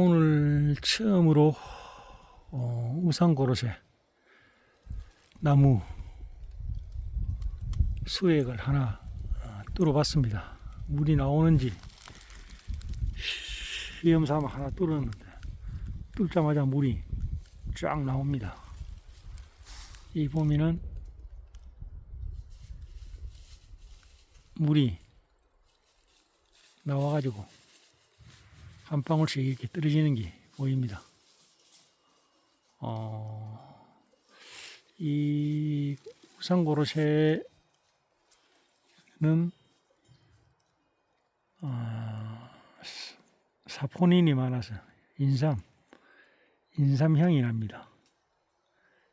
오늘 처음으로 어, 우산고로쇠 나무 수액을 하나 어, 뚫어봤습니다. 물이 나오는지 시험 삼아 하나 뚫었는데 뚫자마자 물이 쫙 나옵니다. 이 보면은 물이 나와가지고 한 방울씩 이렇게 떨어지는 게 보입니다. 어, 이 우산고로쇠는 어, 사포닌이 많아서 인삼, 인삼향이 납니다.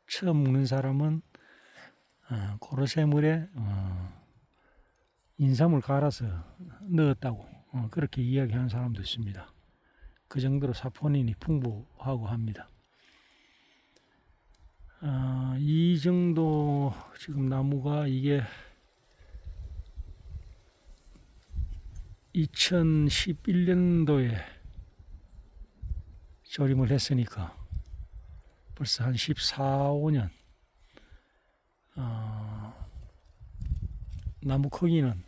처음 먹는 사람은 어, 고로쇠물에 어, 인삼을 갈아서 넣었다고 어, 그렇게 이야기하는 사람도 있습니다. 그 정도로 사포닌이 풍부하고 합니다. 아, 이 정도 지금 나무가 이게 2011년도에 조림을 했으니까 벌써 한 14, 5년 어, 나무 크기는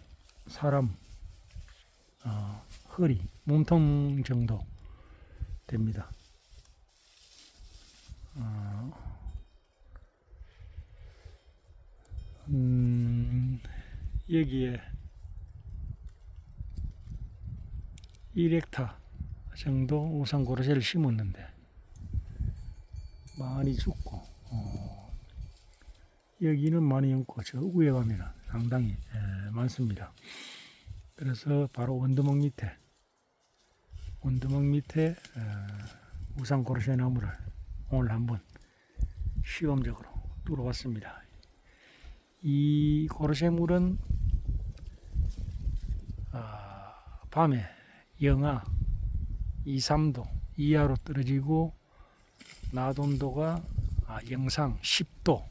사람 어, 허리, 몸통 정도 됩니다. 어, 음, 여기에 1헥타 정도 우산고로쇠를 심었는데 많이 죽고 어, 여기는 많이 없고 저 위에 가면 상당히 에, 많습니다. 그래서 바로 원두막 밑에 원두막 밑에 어, 우산 고로쇠 나무를 오늘 한번 시험적으로 뚫어봤습니다. 이 고로쇠 물은 아, 밤에 영하 2, 3도 이하로 떨어지고 낮 온도가 아, 영상 10도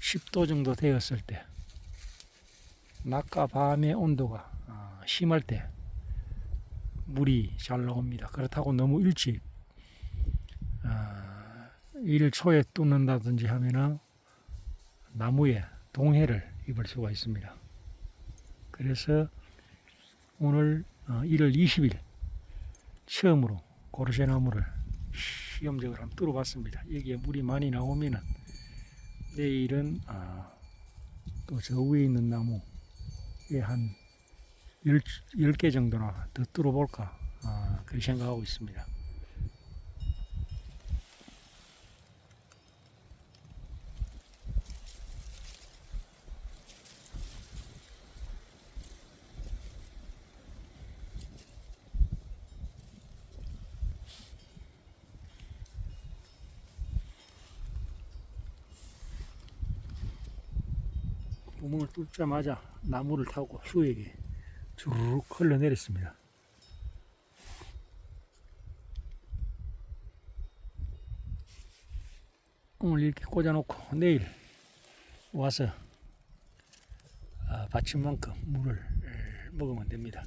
10도 정도 되었을 때 낮과 밤의 온도가 아, 심할 때 물이 잘 나옵니다. 그렇다고 너무 일찍 아, 일 초에 뚫는다든지 하면은 나무에 동해를 입을 수가 있습니다. 그래서 오늘 어, 1월 20일 처음으로 고르쇠 나무를 시험적으로 한번 뚫어봤습니다. 여기에 물이 많이 나오면은 내일은 아, 또저 위에 있는 나무에 한 10, 10개 정도나 더 뚫어볼까 아, 그렇게 생각하고 있습니다. 구멍을 뚫자마자 나무를 타고 수액이 주르륵 흘러내렸습니다. 오늘 이렇게 꽂아놓고 내일 와서 아, 받침만큼 물을 에, 먹으면 됩니다.